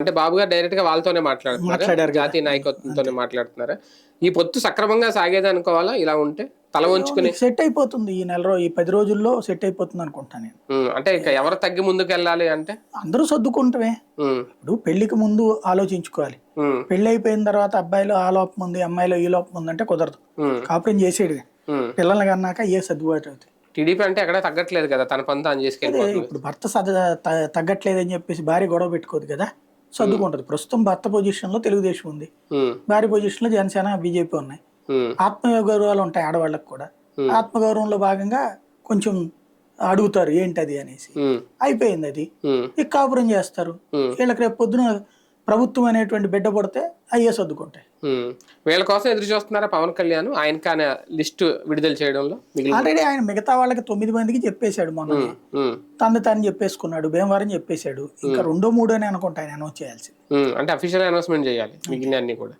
అంటే బాబు గారు డైరెక్ట్గా వాళ్ళతోనే మాట్లాడుతున్నారు. జాతీయ నాయకత్వంతోనే మాట్లాడుతున్నారా? ఈ పొత్తు సక్రమంగా సాగేది అనుకోవాలా ఇలా ఉంటే తల వంచుకుని? సెట్ అయిపోతుంది ఈ నెల ఈ పది రోజుల్లో సెట్ అయిపోతుంది అనుకుంటా నేను. అంటే ఇక ఎవరు తగ్గి ముందుకు వెళ్ళాలి అంటే? అందరూ సర్దుకుంటమే. ఇప్పుడు పెళ్ళికి ముందు ఆలోచించుకోవాలి. పెళ్ళి అయిపోయిన తర్వాత అబ్బాయిలో ఆ లోపం ఉంది అమ్మాయిలో ఈ లోపం ఉంది అంటే కుదరదు. కాపురం చేసేది ఉమ్. పిల్లల్ని కన్నాక ఏ సర్దుబాటు అవుతాయి టీడీపీ అంటే ఎక్కడ తగ్గట్లేదు కదా తన పని తాను చేసుకెళ్ళిపోతుంది. ఇప్పుడు భర్త సద త- తగ్గట్లేదని చెప్పేసి భార్య గొడవ పెట్టుకోదు కదా. సర్దుకుంటది. ప్రస్తుతం భర్త పొజిషన్లో తెలుగుదేశం ఉంది. భార్య పొజిషన్లో జనసేన బీజేపీ ఉన్నాయి. ఆత్మగౌరవాలు ఉంటాయి ఆడవాళ్ళకి కూడా. ఆత్మగౌరవంలో భాగంగా కొంచెం అడుగుతారు ఏంటది అనేసి. అయిపోయింది అది. కాపురం చేస్తారు. వీళ్ళకి రేపు పొద్దున ప్రభుత్వం అనేటువంటి బిడ్డ పడితే సర్దుకుంటాయి. ఉమ్. వీళ్ళ కోసం ఎదురు చూస్తున్నారా పవన్ కళ్యాణ్? ఆయన కానీ లిస్టు విడుదల చేయడంలో ఆల్రెడీ ఆయన మిగతా వాళ్ళకి తొమ్మిది మందికి చెప్పేశాడు మొన్న. తను తను చెప్పేసుకున్నాడు భీమవరం చెప్పేశాడు. ఇంకా రెండో మూడో అని అనుకుంటా ఆయన అనౌన్స్ చేయాల్సింది. అంటే అఫీషియల్ అనౌన్స్మెంట్ చేయాలి. మిగిలిన అన్ని కూడా.